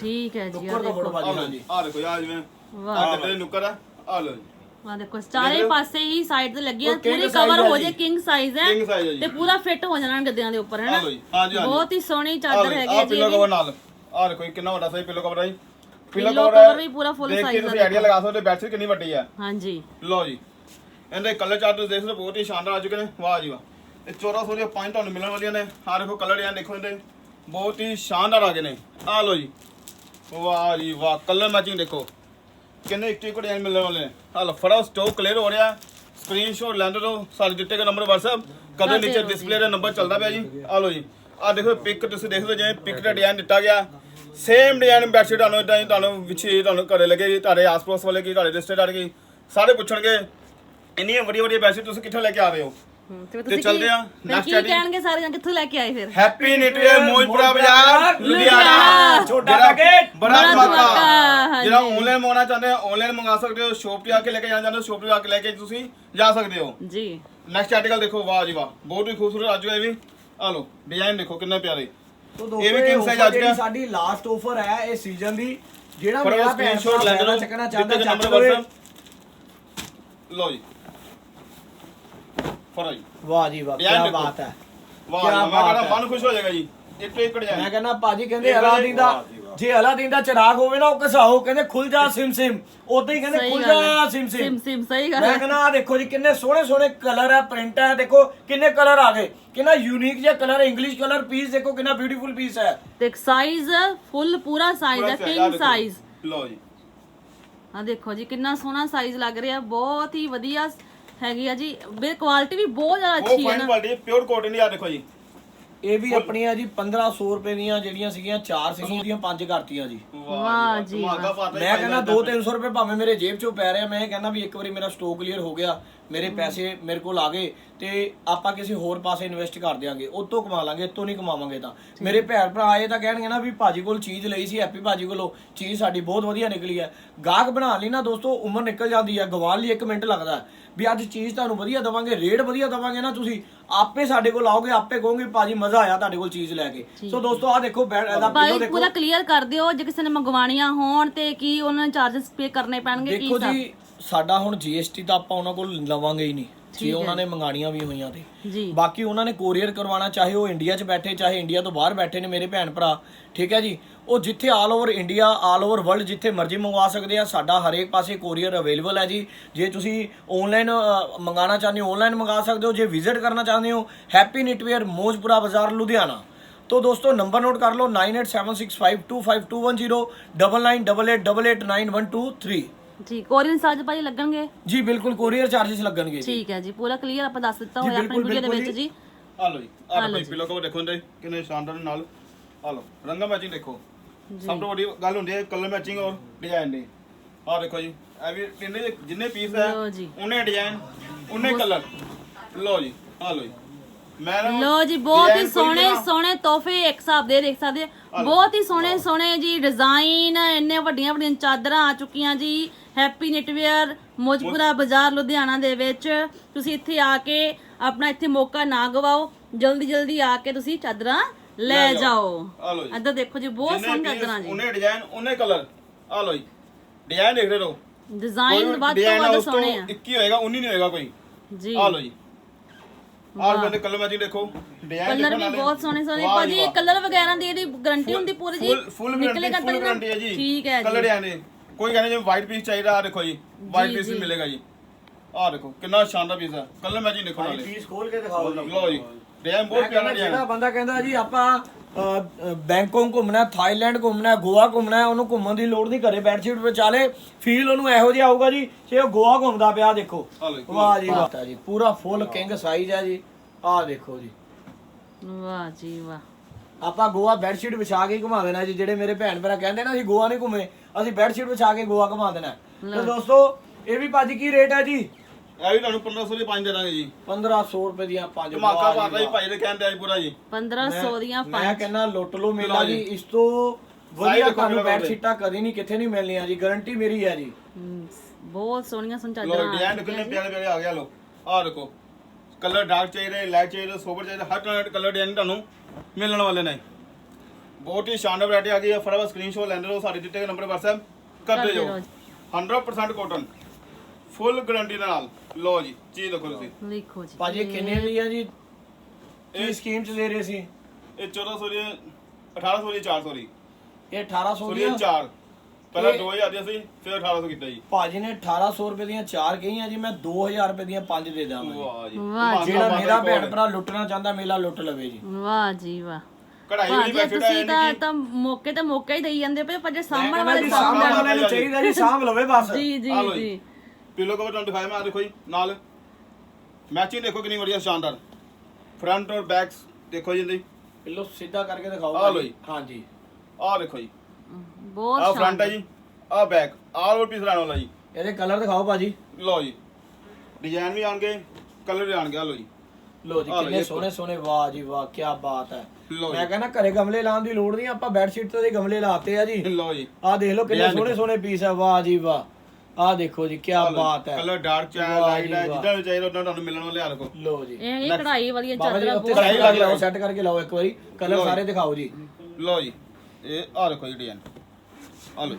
ਠੀਕ ਹੈ ਜੀ ਆ ਦੇਖੋ। ਆ ਹਾਂਜੀ ਜੀ ਆਹ ਦੇਖੋ ਆ ਜਿਵੇਂ ਵਾਹ। ਗੱਦੇ ਦੀ ਨੁੱਕਰ ਹੈ ਆ ਲਓ ਜੀ। ਆ ਦੇਖੋ ਚਾਰੇ ਪਾਸੇ ਹੀ ਸਾਈਡ ਤੇ king ਪੂਰੀ ਕਵਰ ਹੈ ਹੋ ਜੀ। ਕਿੰਗ ਸਾਈਜ਼ ਹੈ ਕਿੰਗ ਸਾਈਜ਼ ਹੈ ਜੀ। ਤੇ ਪੂਰਾ ਫਿੱਟ ਹੋ ਜਾਣਾ ਗੱਦਿਆਂ ਦੇ ਉੱਪਰ ਆ ਜੀ ਹਾਂਜੀ ਹਾਂਜੀ। ਬਹੁਤ ਹੀ ਸੋਹਣੀ ਆ ਚਾਦਰ ਹੈਗੀ ਆ ਹੈ ਜੀ ਪਿੱਲੋ ਇਹਦੀ। ਕਵਰ ਨਾਲ। ਆ ਦੇਖੋ ਜੀ ਕਿੰਨਾ ਵੱਡਾ ਸਾਈਜ਼ ਪਿੱਲੋ ਕਵਰ ਹੈ ਜੀ। Pillow cover cover ਹੈ, ਵੀ ਪੂਰਾ full size ਦਾ ਤੁਸੀਂ ਆਈਡੀਆ ਲਗਾ ਸਕਦੇ ਬੈਡਸ਼ੀਟ ਕਿੰਨੀ ਵੱਡੀ ਹੈ ਹਾਂਜੀ। ਲਓ ਜੀ ਇਹਦੇ ਕਲਰ ਚਾਰਟ ਤੁਸੀਂ ਦੇਖ ਸਕਦੇ ਹੋ ਬਹੁਤ ਹੀ ਸ਼ਾਨਦਾਰ ਆ ਚੁੱਕੇ ਨੇ। ਵਾਹ ਜੀ ਵਾਹ। ਇਹ 1400 ਦੀਆਂ ਪੰਜ ਤੁਹਾਨੂੰ ਮਿਲਣ ਵਾਲੀਆਂ ਨੇ। ਆਹ ਦੇਖੋ ਕਲਰ ਯਾਰ ਦੇਖੋ ਇਹਦੇ। ਬਹੁਤ ਹੀ ਸ਼ਾਨਦਾਰ ਆ ਗਏ ਨੇ। ਆ ਲਓ ਜੀ। ਵਾਹ ਜੀ ਵਾਹ ਕਲਰ ਮੈਚਿੰਗ ਦੇਖੋ। ਕਿੰਨੇ ਇੱਕ ਇੱਕ ਡਿਜ਼ਾਈਨ ਮਿਲਣ ਵਾਲੇ ਨੇ। ਆ ਲਓ ਫੜਾ ਸਟਾਕ ਕਲੀਅਰ ਹੋ ਰਿਹਾ। ਸਕਰੀਨਸ਼ਾਟ ਲੈਂਦੇ ਰਹੋ ਸਾਡੇ ਦਿੱਤੇ ਗਏ ਨੰਬਰ WhatsApp ਕਦੇ ਨੀਚੇ ਡਿਸਪਲੇ ਦਾ ਨੰਬਰ ਚੱਲਦਾ ਪਿਆ ਜੀ। ਆ ਲਓ ਜੀ। ਆ ਦੇਖੋ ਪਿਕ ਤੁਸੀਂ ਦੇਖ ਸਕਦੇ ਹੋ ਜਿਵੇਂ ਪਿਕ ਦਾ ਡਿਜ਼ਾਈਨ ਦਿੱਤਾ ਗਿਆ। ਸੇਮ ਡਿਜ਼ਾਈਨ ਬੈਡਸ਼ੀਟ ਤੁਹਾਨੂੰ ਇਦਾਂ ਹੀ ਤੁਹਾਨੂੰ ਵਿੱਚ ਹੀ ਤੁਹਾਨੂੰ ਘਰੇ ਲੱਗੇਗੀ ਤੁਹਾਡੇ ਆਸ-ਪਾਸ ਵਾਲੇ ਕੀ ਤੁਹਾਡੇ ਰਿਸ਼ਤੇਦਾਰ ਕੀ ਸਾਰੇ ਪੁੱਛਣਗੇ ਇੰਨੀਆਂ ਵੱਡੀਆਂ ਵੱਡੀਆਂ ਬੈਡਸ਼ੀਟ ਤੁਸੀਂ ਕਿੱਥੋਂ ਲੈ ਕੇ ਆ ਰਹੇ ਹੋ? ਤੇ ਤੁਸੀਂ ਚੱਲਦੇ ਆ, next ਕੀ। ਕਹਿਣਗੇ ਸਾਰੇ ਜਣ ਕਿੱਥੋਂ ਲੈ ਕੇ ਆਏ ਫਿਰ? ਹੈਪੀ ਨਿਟਵੇ ਮੋਜਪੁਰਾ ਬਾਜ਼ਾਰ ਲੁਧਿਆਣਾ। ਛੋਟਾ ਪੈਕੇਟ, ਬੜਾ ਧਮਾਕਾ। ਜਿਹੜਾ ਆਨਲਾਈਨ ਮੰਗਾਉਣਾ ਚਾਹੁੰਦੇ ਹੋ ਆਨਲਾਈਨ ਮੰਗਾ ਸਕਦੇ ਹੋ ਸ਼ੋਪ ਤੇ ਆ ਕੇ ਲੈ ਕੇ ਜਾਣਾ ਚਾਹੁੰਦੇ ਹੋ ਸ਼ੋਪ ਤੇ ਆ ਕੇ ਲੈ ਕੇ ਤੁਸੀਂ ਜਾ ਸਕਦੇ ਹੋ। ਜੀ। ਨੈਕਸਟ ਆਰਟੀਕਲ ਦੇਖੋ ਵਾਹ ਜੀ ਵਾਹ ਬਹੁਤ ਹੀ ਖੂਬਸੂਰਤ ਅੱਜ ਇਹ ਵੀ। ਆ ਲਓ ਡਿਜ਼ਾਈਨ ਦੇਖੋ ਕਿੰਨੇ ਪਿਆਰੇ ਤੋ ਇਹ ਵੀ king size ਅੱਜ ਦਾ। ਸਾਡੀ ਲਾਸਟ ਆਫਰ ਹੈ ਇਹ ਸੀਜ਼ਨ ਦੀ ਜਿਹੜਾ ਮੇਰਾ ਸਕਰੀਨਸ਼ਾਟ ਲੈ ਲਓ ਚੱਕਣਾ ਚਾਹੁੰਦਾ ਚੱਕ ਲਓ ਜੀ। ਫੜੋ ਜੀ। ਵਾਹ ਜੀ ਵਾਹ ਕੀ। ਬਾਤ ਹੈ। ਵਾਹ ਮੈਂ ਕਹਿੰਦਾ। ਮਨ ਖੁਸ਼ ਹੋ ਜਾਏਗਾ ਜੀ। ਇੱਕ ਇੱਕ ਮੈਂ ਡਿਜ਼ਾਈਨ ਕਹਿੰਦਾ ਭਾਜੀ ਕਹਿੰਦੇ ਅਲਾਦੀਨ ਦਾ ਜੀ ਅਲਾਦੀਨ ਦਾ ਚਿਰਾਗ ਹੋਵੇ ਨਾ ਉਹ ਘਸਾਓ ਕਹਿੰਦੇ ਖੁੱਲ ਜਾ ਸਿਮ ਸਿਮ। ਉਦਾਂ ਹੀ ਕਹਿੰਦੇ ਸਹੀ ਖੁੱਲ ਗੱਲ ਜਾ। Sim sim. ਸਿਮ ਸਿਮ ਸਹੀ ਗੱਲ ਮੈਂ ਹੈ। ਕਹਿੰਦਾ ਆ ਦੇਖੋ ਜੀ ਕਿੰਨੇ ਸੋਹਣੇ ਸੋਹਣੇ ਕਲਰ ਹੈ ਪ੍ਰਿੰਟ ਹੈ ਦੇਖੋ ਕਿੰਨੇ ਕਲਰ ਆ ਗਏ। ਕਿੰਨਾ ਯੂਨੀਕ ਜਿਹਾ ਕਲਰ ਹੈ ਇੰਗਲਿਸ਼ ਕਲਰ ਪੀਸ ਦੇਖੋ ਕਿੰਨਾ ਬਿਊਟੀਫੁਲ ਪੀਸ ਹੈ। ਤੇ ਸਾਈਜ਼ ਫੁੱਲ ਪੂਰਾ ਸਾਈਜ਼ ਹੈ ਕਿੰਗ ਸਾਈਜ਼ ਲਓ ਜੀ। ਆ ਦੇਖੋ ਜੀ ਕਿੰਨਾ ਸੋਹਣਾ ਸਾਈਜ਼ ਲੱਗ ਰਿਹਾ ਬਹੁਤ ਹੀ ਵਧੀਆ ਹੈਗੀ ਆ ਜੀ। ਬੇ ਕੁਆਲਿਟੀ ਵੀ ਬਹੁਤ ਜ਼ਿਆਦਾ ਉਹ ਅੱਛੀ ਹੈ ਫਾਈਨ ਨਾ। ਕੁਆਲਿਟੀ ਪਿਓਰ ਕਾਟਨ ਦੀ ਆ ਦੇਖੋ ਜੀ। ਇਹ ਵੀ ਆਪਣੀਆਂ ਜੀ 1500 ਰੁਪਏ ਦੀਆਂ ਜਿਹੜੀਆਂ ਸੀਗੀਆਂ ਚਾਰ ਸੀਗੀਆਂ ਉਹਦੀਆਂ ਪੰਜ ਕਰਤੀਆਂ ਜੀ। ਵਾਹ ਜੀ, ਧਮਾਕਾ ਮੈਂ ਕਹਿੰਦਾ ਦਾ 2-300 ਰੁਪਏ ਭਾਵੇਂ ਮੇਰੇ ਜੇਬ ਚੋਂ ਪੈ ਰਿਹਾ ਮੈਂ ਇਹ ਕਹਿੰਦਾ ਵੀ ਇੱਕ ਵਾਰੀ ਮੇਰਾ ਸਟੋਕ ਕਲੀਅਰ ਹੋ ਗਿਆ ਮੇਰੇ ਪੈਸੇ ਮੇਰੇ ਕੋਲ ਆ ਗਏ ਤੇ ਆਪਾਂ ਕਿਸੇ ਹੋਰ ਪਾਸੇ ਇਨਵੈਸਟ ਕਰ ਦਿਆਂਗੇ ਉਤੋਂ ਕਮਾ ਲਾਂਗੇ ਇਤੋਂ ਨਹੀਂ ਕਮਾਵਾਂਗੇ ਤਾਂ। ਮੇਰੇ ਭੈਣ ਭਰਾ ਇਹ ਤਾਂ ਕਹਿਣਗੇ ਨਾ ਵੀ ਭਾਜੀ ਕੋਲ ਚੀਜ਼ ਲਈ ਸੀ ਹੈਪੀ ਭਾਜੀ ਕੋਲੋਂ ਚੀਜ਼ ਸਾਡੀ ਬਹੁਤ ਵਧੀਆ ਨਿਕਲੀ ਹੈ। ਗਾਹਕ ਬਣਾਉਣ ਲਈ ਨਾ ਦੋਸਤੋ ਉਮਰ ਨਿਕਲ ਜਾਂਦੀ ਹੈ ਗਵਾਣ ਲਈ 1 ਮਿੰਟ ਲੱਗਦਾ। ਵੀ ਅੱਜ ਚੀਜ਼ ਤੁਹਾਨੂੰ ਵਧੀਆ ਦਵਾਂਗੇ ਰੇਟ ਵਧੀਆ ਦਵਾਂਗੇ ਨਾ ਤੁਸੀਂ ਆਪੇ ਸਾਡੇ ਕੋਲ ਆਓਗੇ ਆਪੇ ਕਹੋਗੇ ਭਾਜੀ ਮਜ਼ਾ ਆਇਆ ਤੁਹਾਡੇ ਕੋਲ ਚੀਜ਼ ਲੈ ਕੇ। ਸੋ ਦੋਸਤੋ ਆਹ ਦੇਖੋ ਬੈਡ ਇਹਦਾ ਭਾਈ ਦੇਖੋ। ਪੂਰਾ ਕਲੀਅਰ ਕਰ ਦਿਓ ਜੇ ਕਿਸੇ ਨੇ ਮੰਗਵਾਣੀਆਂ ਹੋਣ ਤੇ ਕੀ ਉਹਨਾਂ ਨੂੰ ਚਾਰजेस ਪੇ ਕਰਨੇ ਪੈਣਗੇ ਕੀ ਦੇਖੋ ਜੀ ਸਾਡਾ ਹੁਣ GST ਤਾਂ ਆਪਾਂ ਉਹਨਾਂ ਕੋਲ ਲਵਾਂਗੇ ਹੀ ਨਹੀਂ। ਜੇ ਉਹਨਾਂ ਨੇ ਮੰਗਾਣੀਆਂ ਵੀ ਹੋਈਆਂ ਤੇ। ਜੀ। ਬਾਕੀ ਉਹਨਾਂ ਨੇ ਕੋਰੀਅਰ ਕਰਵਾਉਣਾ ਚਾਹੇ ਉਹ ਇੰਡੀਆ 'ਚ ਬੈਠੇ ਚਾਹੇ ਇੰਡੀਆ ਤੋਂ ਬਾਹਰ ਬੈਠੇ ਨੇ ਮੇਰੇ ਭੈਣ ਭਰਾ ਠੀਕ ਹੈ ਜੀ? ਉਹ ਜਿੱਥੇ all over India all over world ਜਿੱਥੇ ਮਰਜ਼ੀ ਮੰਗਵਾ ਸਕਦੇ ਆ ਸਾਡਾ ਹਰੇਕ ਪਾਸੇ ਕੋਰੀਅਰ ਅਵੇਲੇਬਲ ਹੈ ਜੀ। ਜੇ ਤੁਸੀਂ ਆਨਲਾਈਨ ਮੰਗਾਉਣਾ ਚਾਹੁੰਦੇ ਹੋ ਆਨਲਾਈਨ ਮੰਗਾ ਸਕਦੇ ਹੋ ਜੇ ਵਿਜ਼ਿਟ ਕਰਨਾ ਚਾਹੁੰਦੇ ਹੋ ਹੈਪੀ ਨਿਟਵੇਅਰ ਮੋਜਪੁਰਾ ਬਾਜ਼ਾਰ ਲੁਧਿਆਣਾ ਤੋ ਦੋਸਤੋ ਨੰਬਰ ਨੋਟ ਕਰ ਲਓ 9876525210 9988889123 ਜੀ ਕੋਰੀਅਨ ਚਾਰਜ ਭਾਈ ਲੱਗਣਗੇ? ਜੀ ਬਿਲਕੁਲ ਕੋਰੀਅਰ ਚਾਰजेस ਲੱਗਣਗੇ ਜੀ। ਠੀਕ ਹੈ ਜੀ ਪੂਰਾ ਕਲੀਅਰ ਆਪਾਂ ਦੱਸ ਦਿੱਤਾ ਜੀ, ਹੋਇਆ ਆਪਣੀ ਵੀਡੀਓ ਦੇ ਵਿੱਚ ਜੀ। ਆ ਲਓ ਜੀ ਆ ਲਓ ਪਿੱਲੋ ਕਵਰ ਦੇਖੋ ਇਹਦੇ। ਕਿੰਨੇ ਸ਼ਾਨਦਾਰ ਨਾਲ। ਆ ਲਓ ਰੰਗਾ ਮੈਚਿੰਗ ਦੇਖੋ। ਸਭ ਤੋਂ ਵੱਡੀ ਗੱਲ ਹੁੰਦੀ ਹੈ ਕਲਰ ਮੈਚਿੰਗ ਔਰ ਡਿਜ਼ਾਈਨ ਦੀ। ਆ ਦੇਖੋ ਜੀ ਇਹ ਵੀ ਜਿੰਨੇ ਜਿੰਨੇ ਪੀਸ ਹੈ ਜੀ। ਉਹਨੇ ਡਿਜ਼ਾਈਨ ਉਹਨੇ ਕਲਰ ਲਓ ਜੀ ਆ ਲਓ ਜੀ। ਲੋ ਜੀ ਬਹੁਤ ਹੀ design ਕੋਈ ਸੋਹਣੇ ਸੋਹਣੇ ਤੋਹਫੇ ਇੱਕ ਹਿਸਾਬ ਦੇ ਦੇਖ ਸਕਦੇ ਹੋ। ਬਹੁਤ ਹੀ ਸੋਹਣੇ ਸੋਹਣੇ ਜੀ ਡਿਜ਼ਾਈਨ ਇੰਨੇ ਵੱਡੀਆਂ ਵੱਡੀਆਂ ਚਾਦਰਾਂ ਆ ਚੁੱਕੀਆਂ ਜੀ। ਹੈਪੀ ਨਿਟਵੇਅਰ ਮੋਜਪੁਰਾ ਬਾਜ਼ਾਰ ਲੁਧਿਆਣਾ ਦੇ ਵਿੱਚ। ਤੁਸੀਂ ਇੱਥੇ ਆ ਕੇ ਆਪਣਾ ਇੱਥੇ ਮੌਕਾ ਨਾ ਗਵਾਓ। ਜਲਦੀ ਜਲਦੀ ਆ ਕੇ ਤੁਸੀਂ ਚਾਦਰਾਂ ਲੈ ਲੈ ਜਾਓ। ਜਾਓ। ਆ ਲਓ ਜੀ। ਇੱਧਰ ਦੇਖੋ ਜੀ ਬਹੁਤ ਜਿੰਨੇ ਸੋਹਣੀ piece, ਚਾਦਰਾਂ ਜੀ। ਉਹਨੇ ਡਿਜ਼ਾਈਨ ਉਹਨੇ ਕਲਰ ਆ ਲਓ ਜੀ। ਡਿਜ਼ਾਈਨ ਦੇਖਦੇ ਰਹੋ ਡਿਜ਼ਾਈਨ ਵੱਧ ਤੋਂ design ਆ ਵੱਧ ਉਸ ਤੋਂ ਸੋਹਣੇ ਆ। 21 ਹੋਏਗਾ 19 ਨਹੀਂ ਹੋਏਗਾ ਕੋਈ। ਜੀ। ਆ ਲਓ ਜੀ। ਆਹ ਬੰਦੇ ਕਲਰ ਮੈਚਿੰਗ ਦੇਖੋ। ਡਿਜ਼ਾਈਨ ਕਲਰ ਵੀ ਬਹੁਤ ਸੋਹਣੇ ਸੋਹਣੇ। ਭਾਜੀ। ਕਲਰ ਵਗੈਰਾ ਦੀ ਇਹਦੀ ਗਾਰੰਟੀ ਹੁੰਦੀ ਪੂਰੀ ਜੀ। ਫੁੱਲ ਫੁੱਲ ਨਿਕਲੇਗਾ ਫੁੱਲ ਤਾਂ ਗਾਰੰਟੀ ਹੈ ਜੀ। ਠੀਕ ਹੈ ਕਲਰ ਜੀ ਡਿਜ਼ਾਈਨ ਕੋਈ ਕਹਿੰਦੇ ਜਿਵੇਂ ਵਾਈਟ ਪੀਸ ਚਾਹੀਦਾ ਆ ਦੇਖੋ ਜੀ। ਵਾਈਟ ਪੀਸ ਵੀ ਮਿਲੇਗਾ ਜੀ। ਆਹ ਦੇਖੋ ਕਿੰਨਾ ਸ਼ਾਨਦਾਰ ਪੀਸ ਹੈ। ਕਲਰ ਮੈਚਿੰਗ ਦੇਖੋ ਨਾਲੇ। ਪੀਸ ਖੋਲ ਕੇ ਦਿਖਾਓ ਲਓ ਜੀ। ਡਿਜ਼ਾਈਨ ਬਹੁਤ ਪਿਆਰਾ ਡਿਜ਼ਾਈਨ ਜਿਹੜਾ ਬੰਦਾ ਕਹਿੰਦਾ ਜੀ ਆਪਾਂ ਬੈਂਕਾਕ ਘੁੰਮਣਾ ਥਾਈਲੈਂਡ ਘੁੰਮਣਾ ਗੋਆ ਘੁੰਮਣਾ ਉਹਨੂੰ ਘੁੰਮਣ ਦੀ ਲੋੜ ਨਹੀਂ ਘਰੇ ਬੈਡਸ਼ੀਟ ਵਿਚਾ ਲੇ ਫੀਲ ਉਹਨੂੰ ਇਹੋ ਜਿਹਾ ਆਊਗਾ ਜੀ ਜੇ ਉਹ ਗੋਆ ਘੁੰਮਦਾ ਪਿਆ ਦੇਖੋ। ਵਾਹ ਜੀ ਵਾਹ। ਜੀ। ਪੂਰਾ ਫੁੱਲ ਕਿੰਗ ਸਾਈਜ਼ ਹੈ ਜੀ। ਆਹ ਦੇਖੋ ਜੀ। ਵਾਹ ਜੀ ਵਾਹ। ਆਪਾਂ ਗੋਆ ਬੈਡਸ਼ੀਟ ਵਿਛਾ ਕੇ ਘੁਮਾ ਦੇਣਾ ਜੀ ਜਿਹੜੇ ਮੇਰੇ ਭੈਣ ਭਰਾ ਕਹਿੰਦੇ ਨਾ ਅਸੀਂ ਗੋਆ ਨਹੀਂ ਘੁੰਮੇ ਅਸੀਂ ਬੈਡਸ਼ੀਟ ਵਿਛਾ ਕੇ ਗੋਆ ਘੁਮਾ ਦੇਣਾ। ਤੇ ਦੋਸਤੋ ਇਹ ਵੀ ਭਾਜੀ ਕੀ ਰੇਟ ਹੈ ਜੀ? ਇਹ ਵੀ ਤੁਹਾਨੂੰ 1500 ਦੇ ਪੰਜ ਦੇ ਦਾਂਗੇ ਜੀ। 1500 ਰੁਪਏ ਦੀਆਂ ਪੰਜ ਧਮਾਕਾ ਵਾਹ ਜੀ ਪਾਤਾ ਜੀ। ਭਾਈ ਦੇ ਕਹਿੰਦੇ ਆ ਜੀ ਪੂਰਾ ਜੀ। 1500 ਦੀਆਂ ਮੈਂ ਪੰਜ। ਕਹਿੰਦਾ ਲੁੱਟ ਲੋ ਮੇਲਾ ਜੀ। ਇਸ ਤੋਂ ਵਧੀਆ ਦੇਖੋ ਤੁਹਾਨੂੰ ਕਿੰਨਾ ਬੈੱਡ ਸ਼ੀਟਾਂ ਕਦੀ ਨਹੀਂ ਕਿੱਥੇ ਨਹੀਂ ਮਿਲਣੀਆਂ ਜੀ ਗਾਰੰਟੀ ਮੇਰੀ ਹੈ ਜੀ। ਹਮ, ਬਹੁਤ ਸੋਹਣੀਆਂ ਲੋ ਚਾਦਰਾਂ ਆ ਡਿਜ਼ਾਈਨ ਕਿੰਨੇ ਜੀ। ਪਿਆਰੇ ਪਿਆਰੇ ਆ ਗਿਆ ਲੋ ਆਹ ਦੇਖੋ ਕਲਰ ਡਾਰਕ ਚਾਹੀਦੇ ਲਾਈਟ ਚਾਹੀਦੇ ਸੋਬਰ ਚਾਹੀਦੇ ਹਰ ਤਰ੍ਹਾਂ ਦੇ ਕਲਰ ਡਿਜ਼ਾਈਨ ਤੁਹਾਨੂੰ ਮਿਲਣ ਵਾਲੇ ਨੇ। ਬਹੁਤ ਹੀ ਸ਼ਾਨਦਾਰ ਵੈਰਾਈਟੀ ਆ ਗਈ ਹੈ ਫਟਾਫਟ ਸਕਰੀਨਸ਼ਾਟ ਲੈਂਦੇ ਰਹੋ ਸਾਡੇ ਦਿੱਤੇ ਗਏ ਨੰਬਰ WhatsApp ਕਰਦੇ ਕਰਦੇ ਜਾਓ। ਰਹੋ 100% ਕਾਟਨ ਫੁੱਲ ਗਾਰੰਟੀ ਦੇ ਨਾਲ। ਲੋ ਜੀ ਚੀਜ਼ ਦੇਖੋ ਤੁਸੀਂ। ਲਿਖੋ ਜੀ। ਭਾਜੀ ਇਹ ਕਿੰਨੇ ਦੀ ਹੈ ਜੀ? ਇਹ ਸਕੀਮ ਚ ਦੇ ਰਹੇ ਸੀ? ਇਹ 1400 ਦੀ 1800 ਦੀ 400 ਦੀ। ਇਹ 1800 ਸੋਰੀ ਦੀਆਂ? 4 ਪਹਿਲਾਂ ਇਹ- 2000 ਦੀ ਸੀ ਫਿਰ 1800 ਕੀਤਾ ਜੀ। ਭਾਜੀ ਨੇ 1800 ਰੁਪਏ ਦੀਆਂ ਚਾਰ ਕਹੀਆਂ ਜੀ ਮੈਂ 2000 ਰੁਪਏ ਦੀਆਂ ਪੰਜ ਦੇ ਦਾਂਗਾ। ਵਾਹ ਜੀ। ਵਾਹ ਜੀ। ਜਿਹੜਾ ਮੇਰਾ ਭੈਣ ਭਰਾ ਲੁੱਟਣਾ ਚਾਹੁੰਦਾ ਮੇਲਾ ਲੁੱਟ ਲਵੇ ਜੀ। ਵਾਹ ਜੀ ਵਾਹ। ਕਢਾਈ ਵਾਲੀ ਭਾਜੀ ਬੈਡਸ਼ੀਟ ਤੁਸੀਂ ਤਾਂ ਮੌਕੇ ਤੇ ਮੌਕੇ ਹੀ ਦੇਈ ਜਾਂਦੇ ਪਏ ਪਰ ਜੇ ਸਾਹਮਣ ਵਾਲੇ ਸਾਹਮਣੇ ਸਾਹਮਣੇ ਵਾਲੇ ਨੂੰ ਚਾਹੀਦਾ ਜੀ ਸਾਂਭ ਲਵੇ ਬਸ। ਜੀ ਜੀ ਆ ਲਓ ਜੀ। ਪਿੱਲੋ ਕਵਰ ਤੁਹਾਨੂੰ ਦਿਖਾਇਆ ਮੈਂ ਆ ਦੇਖੋ ਜੀ ਨਾਲ। ਮੈਚਿੰਗ ਦੇਖੋ ਕਿੰਨੀ ਵਧੀਆ ਸ਼ਾਨਦਾਰ। ਫਰੰਟ ਔਰ ਬੈਕਸ ਦੇਖੋ ਜੀ ਇਹਦੀ। ਪਿੱਲੋ ਸਿੱਧਾ ਕਰਕੇ ਦਿਖਾਓ ਆਹ ਲਓ। ਜੀ। ਹਾਂਜੀ। ਆਹ ਦੇਖੋ ਜੀ। ਬਹੁਤ ਆਹ ਫਰੰਟ ਹੈ ਸ਼ਾਨਦਾਰ। ਜੀ ਆਹ ਬੈਕ ਆਲ ਓਵਰ ਪੀਸ ਰਹਿਣ ਵਾਲਾ ਜੀ। ਇਹਦੇ ਕਲਰ ਦਿਖਾਓ ਭਾਜੀ। ਲਓ ਜੀ। ਡਿਜ਼ਾਈਨ ਵੀ ਆਣਗੇ ਕਲਰ ਵੀ ਆਣਗੇ ਆ ਲਓ ਜੀ। ਲੋ ਜੀ ਆਹ ਲਓ ਕਿੰਨੇ ਸੋਹਣੇ ਸੋਹਣੇ। ਵਾਹ ਜੀ ਵਾਹ ਕੀ ਬਾਤ ਹੈ। ਲਓ ਮੈਂ ਕਹਿੰਦਾ ਘਰੇ ਗਮਲੇ ਲਾਉਣ ਦੀ ਲੋੜ ਨਹੀਂ ਆਪਾਂ ਬੈੱਡ ਸ਼ੀਟ ਤੇ ਦੇ ਗਮਲੇ ਲਾਤੇ ਆ ਜੀ। ਲਓ ਜੀ। ਆਹ ਦੇਖ ਲਓ ਕਿੰਨੇ ਸੋਹਣੇ ਸੋਹਣੇ ਪੀਸ ਆ ਵਾਹ ਜੀ ਵਾਹ। ਆਹ ਦੇਖੋ ਜੀ ਕੀ ਬਾਤ ਹੈ। ਕਲਰ ਡਾਰਕ ਚ ਹੈ ਲਾਈਟ। ਜਿੱਦਾਂ ਵੀ ਚਾਹੀਦਾ ਉਦਾਂ ਤੁਹਾਨੂੰ ਮਿਲਣ ਵਾਲੇ ਆ ਦੇਖੋ ਲੋ ਜੀ। ਇਹ ਇਹ ਕਢਾਈ ਵਾਲੀਆਂ ਬਾਬਾ ਜੀ ਚਾਦਰਾਂ ਉੱਤੇ ਬਹੁਤ ਕਰਕੇ ਲੱਗ ਲਾਓ ਸੈੱਟ ਕਰਕੇ ਲਾਓ ਇੱਕ ਵਾਰੀ। ਕਲਰ ਸਾਰੇ। ਦਿਖਾਓ ਜੀ। ਲਓ ਜੀ। ਇਹ ਆ ਦੇਖੋ ਜੀ ਡਿਜ਼ਾਈਨ। ਆ ਲਓ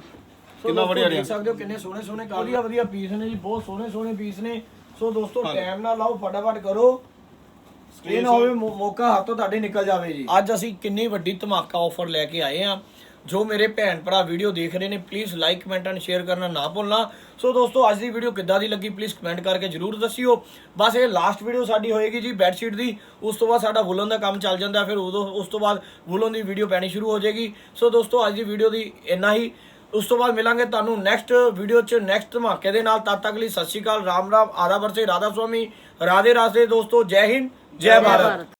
ਕਿੰਨਾ ਦੋਸਤੋ ਵਧੀਆ ਦੇਖ ਡਿਜ਼ਾਈਨ ਸਕਦੇ ਹੋ ਕਿੰਨੇ ਸੋਹਣੇ ਸੋਹਣੇ ਵਧੀਆ ਵਧੀਆ ਪੀਸ ਨੇ ਜੀ ਬਹੁਤ ਸੋਹਣੇ ਸੋਹਣੇ ਪੀਸ ਨੇ। ਸੋ ਦੋਸਤੋ। ਟਾਈਮ ਨਾਲ ਲਾਓ ਫਟਾਫਟ ਕਰੋ। ਇਹ ਨਾ ਹੋਵੇ ਮੌ- ਮੌਕਾ ਹੱਥੋਂ ਤੁਹਾਡੇ ਨਿਕਲ ਜਾਵੇ ਜੀ। ਅੱਜ ਅਸੀਂ ਕਿੰਨੀ ਵੱਡੀ ਧਮਾਕਾ ਆਫਰ ਲੈ ਕੇ ਆਏ ਆ ਜੋ ਮੇਰੇ ਭੈਣ ਭਰਾ ਵੀਡੀਓ ਦੇਖ ਰਹੇ ਨੇ please like comment and share ਕਰਨਾ ਨਾ ਭੁੱਲਣਾ। ਸੋ ਦੋਸਤੋ ਅੱਜ ਦੀ ਵੀਡੀਓ ਕਿੱਦਾਂ ਦੀ ਲੱਗੀ ਪਲੀਜ਼ ਕਮੈਂਟ ਕਰਕੇ ਜਰੂਰ ਦੱਸਿਓ। ਬਸ ਇਹ ਲਾਸਟ ਵੀਡੀਓ ਸਾਡੀ ਹੋਏਗੀ ਜੀ ਬੈੱਡ ਸ਼ੀਟ ਦੀ। ਉਸ ਤੋਂ ਬਾਅਦ ਸਾਡਾ ਵੁਲਨ ਦਾ ਕੰਮ ਚੱਲ ਜਾਂਦਾ ਫਿਰ ਉਦੋਂ ਉਸ ਤੋਂ ਬਾਅਦ ਵੁਲਨ ਦੀ ਵੀਡੀਓ ਪੈਣੀ ਸ਼ੁਰੂ ਹੋ ਜਾਏਗੀ। ਸੋ ਦੋਸਤੋ ਅੱਜ ਦੀ ਵੀਡੀਓ ਦੀ ਇੰਨਾ ਹੀ। ਉਸ ਤੋਂ ਬਾਅਦ ਮਿਲਾਂਗੇ ਤੁਹਾਨੂੰ ਨੈਕਸਟ ਵੀਡੀਓ 'ਚ ਨੈਕਸਟ ਧਮਾਕੇ ਦੇ ਨਾਲ। ਤਦ ਤੱਕ ਲਈ ਸਤਿ ਸ਼੍ਰੀ ਅਕਾਲ ਰਾਮ ਰਾਮ ਆਦਾ ਵਰਸੇ ਰਾਧਾ ਸੁਆਮੀ ਰਾਧੇ ਰਾਧੇ ਦੋਸਤੋ ਜੈ ਹਿੰਦ ਜੈ ਭਾਰਤ।